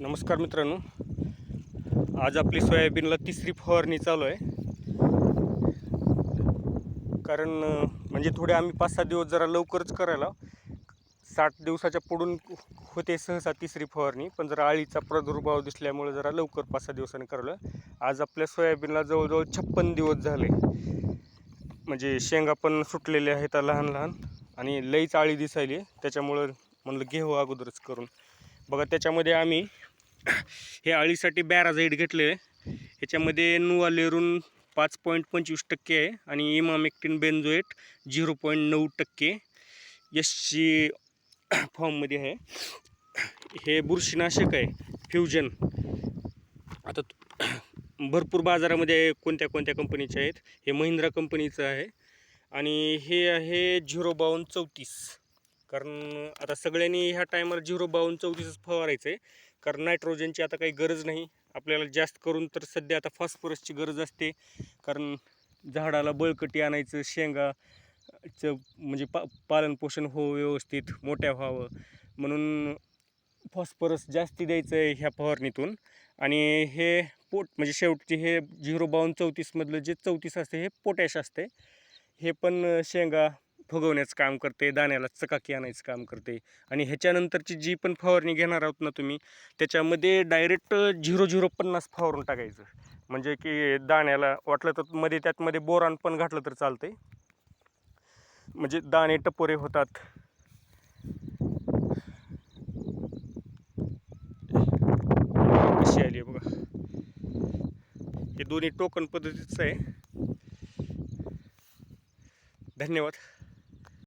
नमस्कार मित्रांनो. आज आपली सोयाबीनला तिसरी फवारणी चालू आहे. कारण म्हणजे थोडे आम्ही पाच सात दिवस जरा लवकरच करायला साठ दिवसाच्या पुढून होते सहसा तिसरी फवारणी पण जरा आळीचा प्रादुर्भाव दिसल्यामुळे जरा लवकर पाच सहा दिवसांनी करायला आज आपल्या सोयाबीनला जवळजवळ छप्पन दिवस झाले. म्हणजे शेंगा पण सुटलेल्या आहेत लहान लहान. आणि लईच आळी दिसायली त्याच्यामुळं म्हणलं घेऊ अगोदरच करून. बघा त्याच्यामध्ये आम्ही हे अळीसाठी बॅराझाईड घेतले. ह्याच्यामध्ये नुवालेरून पाच पॉईंट पंचवीस टक्के आहे आणि इमामेक्टिन बेन्झोएट झिरो पॉईंट नऊ टक्के एस सी फॉर्ममध्ये आहे. हे बुरशीनाशक आहे फ्युजन. आता भरपूर बाजारामध्ये कोणत्या कोणत्या कंपनीचे आहेत हे महिंद्रा कंपनीचं आहे. आणि हे आहे झिरो बावन्न चौतीस. कारण आता सगळ्यांनी ह्या टायमाला झिरो बावन्न चौतीसच फवारायचं आहे कारण नायट्रोजनची आता काही गरज नाही. आपल्याला जास्त करून तर सध्या आता फॉस्फरसची गरज असते. कारण झाडाला बळकटी आणायचं शेंगाचं म्हणजे पा पालनपोषण हो व्यवस्थित मोठ्या व्हावं. म्हणून फॉस्फरस जास्ती द्यायचं आहे ह्या फवारणीतून. आणि हे पोट म्हणजे शेवटचे हे झिरो बावन्न चौतीसमधलं जे चौतीस असते हे पोटॅश असते हे पण शेंगा फुगवण्याचं काम करते दाण्याला चकाकी आणायचं काम करते आणि ह्याच्यानंतरची जी पण फवारणी घेणार आहोत ना तुम्ही त्याच्यामध्ये डायरेक्ट झिरो झिरो पन्नास फवारून टाकायचं. म्हणजे की दाण्याला वाटलं तर मध्ये त्यातमध्ये बोरान पण घातलं तर चालतंय. म्हणजे दाणे टपोरे होतात. कशी आली आहे बघा. हे दोन्ही टोकन पद्धतीचं आहे. धन्यवाद.